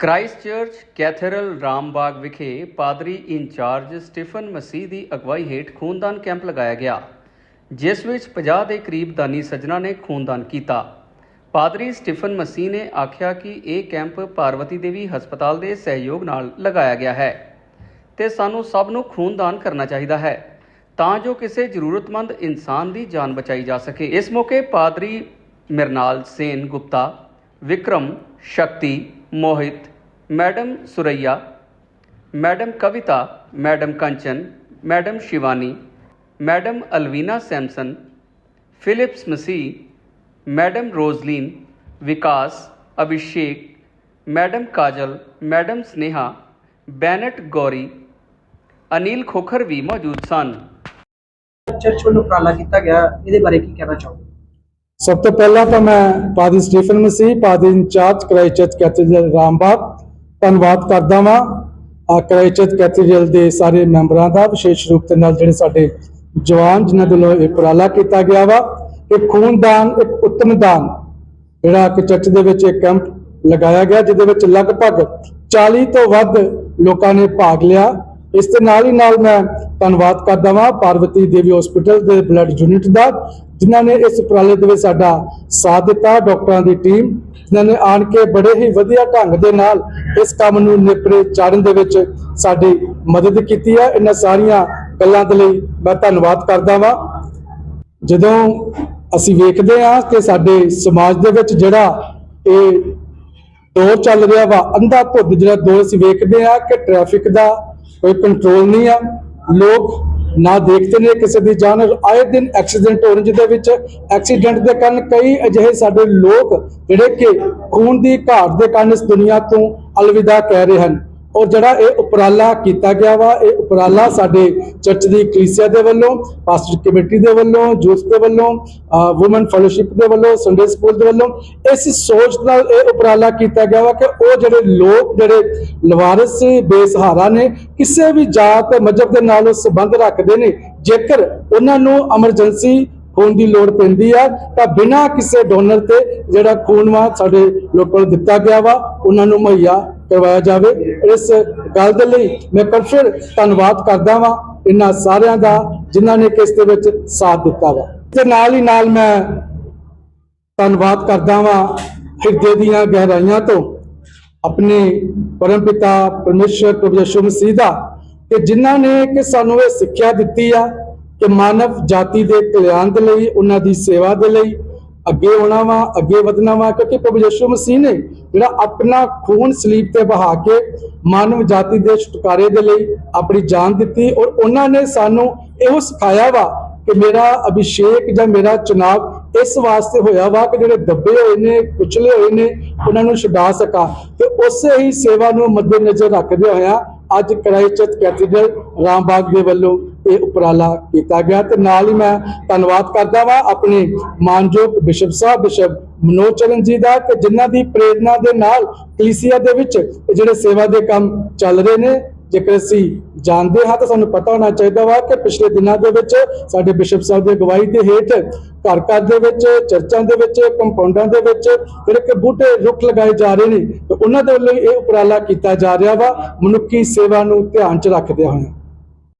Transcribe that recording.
Christ church ਕੈਥੇਡਰਲ Rambagh ਵਿਖੇ ਪਾਦਰੀ incharge Stephen ਮਸੀਹ ਦੀ ਅਗਵਾਈ ਹੇਠ ਖੂਨਦਾਨ ਕੈਂਪ ਲਗਾਇਆ ਗਿਆ, ਜਿਸ ਵਿੱਚ 50 ਦੇ ਕਰੀਬ ਦਾਨੀ ਸੱਜਣਾ ਨੇ ਖੂਨਦਾਨ ਕੀਤਾ। ਪਾਦਰੀ ਸਟੀਫਨ ਮਸੀਹ ਨੇ ਆਖਿਆ ਕਿ ਇਹ ਕੈਂਪ ਪਾਰਵਤੀ ਦੇਵੀ ਹਸਪਤਾਲ ਦੇ ਸਹਿਯੋਗ ਨਾਲ ਲਗਾਇਆ ਗਿਆ ਹੈ ਤੇ ਸਾਨੂੰ ਸਭ ਨੂੰ ਖੂਨਦਾਨ ਕਰਨਾ ਚਾਹੀਦਾ ਹੈ, ਤਾਂ ਜੋ ਕਿਸੇ ਜ਼ਰੂਰਤਮੰਦ ਇਨਸਾਨ ਦੀ ਜਾਨ ਬਚਾਈ ਜਾ ਸਕੇ। ਇਸ ਮੌਕੇ ਪਾਦਰੀ Mrinal Sen Gupta, Vikram Shakti Mohit madam Suraiya madam Kavita madam Kanchan madam Shivani madam Alvina Samson Phillips Masih madam Roslin Vikas Abhishek madam Kajal madam Sneha Bennet Gauri Anil Khokhar ਵੀ ਮੌਜੂਦ ਸਨ church ਵੱਲੋਂ ਉਪਰਾਲਾ ਕੀਤਾ ਗਿਆ ਇਹਦੇ ਬਾਰੇ ਕੀ ਕਹਿਣਾ ਚਾਹੋਗੇ ਸਭ ਤੋਂ ਪਹਿਲਾਂ ਤਾਂ ਮੈਂ ਪਾਦੀ ਸਟੀਫਨ ਮਸੀਹ ਪਾਦੀ ਇੰਚਾਰਜ ਕ੍ਰਾਈਸਟ ਚਰਚ ਰਾਮਬਾਗ। ਧੰਨਵਾਦ ਕਰਦਾ ਵਾਂ ਆ ਕ੍ਰਾਈਸਟ ਚਰਚ ਦੇ ਸਾਰੇ ਮੈਂਬਰਾਂ ਦਾ, ਵਿਸ਼ੇਸ਼ ਰੂਪ ਦੇ ਨਾਲ ਜਿਹੜੇ ਸਾਡੇ ਜਵਾਨ ਜਿਨ੍ਹਾਂ ਦੇ ਵੱਲੋਂ ਉਪਰਾਲਾ ਕੀਤਾ ਗਿਆ ਵਾ। ਕਿ ਖੂਨਦਾਨ, ਇੱਕ ਉੱਤਮ ਦਾਨ, ਜਿਹੜਾ ਕਿ ਚਰਚ ਦੇ ਵਿੱਚ ਇੱਕ ਕੈਂਪ ਲਗਾਇਆ ਗਿਆ, ਜਿਹਦੇ ਵਿੱਚ ਲਗਭਗ 40 ਤੋਂ ਵੱਧ ਲੋਕਾਂ ਨੇ ਭਾਗ ਲਿਆ। ਇਸ ਦੇ ਨਾਲ ਹੀ ਨਾਲ ਮੈਂ ਧੰਨਵਾਦ ਕਰਦਾ ਵਾਂ, ਪਾਰਵਤੀ ਦੇਵੀ ਹਸਪੀਟਲ ਦੇ ਬਲੱਡ ਯੂਨਿਟ ਦਾ ਜਿਨ੍ਹਾਂ ਨੇ ਇਸ ਉਪਰਾਲੇ ਦੇ ਵਿੱਚ ਸਾਡਾ ਸਾਥ ਦਿੱਤਾ, ਡਾਕਟਰਾਂ ਦੀ ਟੀਮ, ਜਿਨ੍ਹਾਂ ਨੇ ਆਣ ਕੇ ਬੜੇ ਹੀ ਵਧੀਆ ਢੰਗ ਦੇ ਨਾਲ ਇਸ ਕੰਮ ਨੂੰ ਨਿਪਰੇ ਚਾੜਨ ਦੇ ਵਿੱਚ ਸਾਡੀ ਮਦਦ ਕੀਤੀ ਹੈ ਇਹਨਾਂ ਸਾਰੀਆਂ ਗੱਲਾਂ ਦੇ ਲਈ ਮੈਂ ਧੰਨਵਾਦ ਕਰਦਾ ਵਾਂ। ਜਦੋਂ ਅਸੀਂ ਵੇਖਦੇ ਹਾਂ ਕਿ ਸਾਡੇ ਸਮਾਜ ਦੇ ਵਿੱਚ ਜਿਹੜਾ ਇਹ ਦੌਰ ਚੱਲ ਰਿਹਾ ਵਾ, ਅੰਧਾ ਭੁੱਧ ਜਿਹੜਾ ਦੌਰ ਅਸੀਂ ਵੇਖਦੇ ਹਾਂ ਕਿ ਟ੍ਰੈਫਿਕ ਦਾ ਕੋਈ ਕੰਟਰੋਲ ਨਹੀਂ ਆ। ਲੋਕ ਨਾ ਦੇਖਦੇ ਨੇ ਕਿਸੇ ਦੀ ਜਾਨ। ਆਏ ਦਿਨ ਐਕਸੀਡੈਂਟ ਹੋਣ ਜਿਹਦੇ ਵਿੱਚ ਐਕਸੀਡੈਂਟ ਦੇ ਕਾਰਨ ਕਈ ਅਜਿਹੇ ਸਾਡੇ ਲੋਕ ਜਿਹੜੇ ਕਿ ਖੂਨ ਦੀ ਘਾਟ ਦੇ ਕਾਰਨ ਇਸ ਦੁਨੀਆ ਤੋਂ ਅਲਵਿਦਾ ਕਹਿ ਰਹੇ ਹਨ। ਔਰ ਜਿਹੜਾ ਇਹ ਉਪਰਾਲਾ ਕੀਤਾ ਗਿਆ ਵਾ, ਇਹ ਉਪਰਾਲਾ ਸਾਡੇ ਚਰਚ ਦੀ ਕਲੀਸਿਆ ਦੇ ਵੱਲੋਂ ਪਾਸਟਰ ਕਮੇਟੀ ਦੇ ਵੱਲੋਂ ਯੂਥ ਦੇ ਵੱਲੋਂ ਔਮਨ ਫੈਲੋਸ਼ਿਪ ਦੇ ਵੱਲੋਂ ਸੰਡੇ ਸਕੂਲ ਦੇ ਵੱਲੋਂ, ਇਸ ਸੋਚ ਨਾਲ ਇਹ ਉਪਰਾਲਾ ਕੀਤਾ ਗਿਆ ਵਾ ਕਿ ਉਹ ਜਿਹੜੇ ਲੋਕ, ਜਿਹੜੇ ਲਵਾਰਿਸ ਬੇਸਹਾਰਾ ਨੇ, ਕਿਸੇ ਵੀ ਜਾਤ ਮਜਹਬ ਦੇ ਨਾਲ ਉਹ ਸੰਬੰਧ ਰੱਖਦੇ ਨੇ, ਜੇਕਰ ਉਹਨਾਂ ਨੂੰ ਐਮਰਜੈਂਸੀ ਖੂਨ ਦੀ ਲੋੜ ਪੈਂਦੀ ਆ, ਤਾਂ ਬਿਨਾਂ ਕਿਸੇ ਡੋਨਰ ਤੇ ਜਿਹੜਾ ਖੂਨ ਵਾ ਸਾਡੇ ਲੋਕਾਂ ਨੂੰ ਦਿੱਤਾ ਗਿਆ ਵਾ, ਉਹਨਾਂ ਨੂੰ ਮੁਹੱਈਆ ਕਰਵਾਇਆ ਜਾਵੇ। ਇਸ ਗੱਲ ਦੇ ਲਈ ਮੈਂ ਇੱਕ ਫਿਰ ਧੰਨਵਾਦ ਕਰਦਾ ਵਾਂ ਇਹਨਾਂ ਸਾਰਿਆਂ ਦਾ ਜਿਨ੍ਹਾਂ ਨੇ ਕਿਸ ਦੇ ਵਿੱਚ ਸਾਥ ਦਿੱਤਾ ਵਾ। ਤੇ ਨਾਲ ਹੀ ਨਾਲ ਮੈਂ ਧੰਨਵਾਦ ਕਰਦਾ ਵਾਂ ਹਿਰਦੇ ਦੀਆਂ ਗਹਿਰਾਈਆਂ ਤੋਂ ਆਪਣੇ ਪਰਮਪਿਤਾ ਪਰਮੇਸ਼ਰ ਪ੍ਰਭੂ ਯਿਸੂ ਮਸੀਹ ਦਾ, ਕਿ ਜਿਨ੍ਹਾਂ ਨੇ ਕਿ ਸਾਨੂੰ ਇਹ ਸਿੱਖਿਆ ਦਿੱਤੀ ਆ ਕਿ ਮਾਨਵ ਜਾਤੀ ਦੇ ਕਲਿਆਣ ਦੇ ਲਈ, ਉਹਨਾਂ ਦੀ ਸੇਵਾ ਦੇ ਲਈ ਅੱਗੇ ਆਉਣਾ ਵਾ, ਅੱਗੇ ਵਧਣਾ ਵਾ, ਕਿਉਂਕਿ ਪ੍ਰਭੂ ਯਿਸੂ ਮਸੀਹ ਨੇ ਜਿਹੜਾ ਆਪਣਾ ਖੂਨ ਸਲੀਬ ਤੇ ਬਹਾ ਕੇ ਮਾਨਵ ਜਾਤੀ ਦੇ ਛੁਟਕਾਰੇ ਦੇ ਲਈ ਆਪਣੀ ਜਾਨ ਦਿੱਤੀ ਔਰ ਉਹਨਾਂ ਨੇ ਸਾਨੂੰ ਇਹੋ ਸਿਖਾਇਆ ਵਾ ਕਿ ਮੇਰਾ ਅਭਿਸ਼ੇਕ ਜਾਂ ਮੇਰਾ ਚੁਣਾਵ ਇਸ ਵਾਸਤੇ ਹੋਇਆ ਵਾ ਕਿ ਜਿਹੜੇ ਦੱਬੇ ਹੋਏ ਨੇ, ਕੁਚਲੇ ਹੋਏ ਨੇ, ਉਹਨਾਂ ਨੂੰ ਛੁਡਾ ਸਕਾਂ ਤੇ ਉਸੇ ਹੀ ਸੇਵਾ ਨੂੰ ਮੱਦੇਨਜ਼ਰ ਰੱਖਦੇ ਹੋਇਆ ਅੱਜ ਕਰਾਈਚਤ ਕੈਥੇਡਰਲ ਰਾਮਬਾਗ ਦੇ ਵੱਲੋਂ ਇਹ ਉਪਰਾਲਾ ਕੀਤਾ ਗਿਆ ਤੇ ਨਾਲ ਹੀ ਮੈਂ ਧੰਨਵਾਦ ਕਰਦਾ ਵਾਂ ਆਪਣੇ ਮਾਨਯੋਗ ਬਿਸ਼ਪ ਸਾਹਿਬ, ਬਿਸ਼ਪ ਮਨੋਜ ਚਰਨ ਜੀ ਦਾ ਕਿ ਜਿਨ੍ਹਾਂ ਦੀ ਪ੍ਰੇਰਣਾ ਦੇ ਨਾਲ ਕਲੀਸਿਆ ਦੇ ਵਿੱਚ ਜਿਹੜੇ ਸੇਵਾ ਦੇ ਕੰਮ ਚੱਲ ਰਹੇ ਨੇ ਜੇਕਰ ਅਸੀਂ ਜਾਣਦੇ ਹਾਂ ਤਾਂ ਸਾਨੂੰ ਪਤਾ ਹੋਣਾ ਚਾਹੀਦਾ ਵਾ ਕਿ ਪਿਛਲੇ ਦਿਨਾਂ ਦੇ ਵਿੱਚ ਸਾਡੇ ਬਿਸ਼ਪ ਸਾਹਿਬ ਦੀ ਅਗਵਾਈ ਦੇ ਹੇਠ ਘਰ ਘਰ ਦੇ ਵਿੱਚ, ਚਰਚਾਂ ਦੇ ਵਿੱਚ ਕੰਪਾਊਂਡਾਂ ਦੇ ਵਿੱਚ ਜਿਹੜੇ ਕਿ ਬੂਟੇ ਰੁੱਖ ਲਗਾਏ ਜਾ ਰਹੇ ਨੇ ਤੇ ਉਹਨਾਂ ਦੇ ਵੱਲੋਂ ਇਹ ਉਪਰਾਲਾ ਕੀਤਾ ਜਾ ਰਿਹਾ ਵਾ। ਮਨੁੱਖੀ ਸੇਵਾ ਨੂੰ ਧਿਆਨ 'ਚ ਰੱਖਦੇ ਹੋਏ।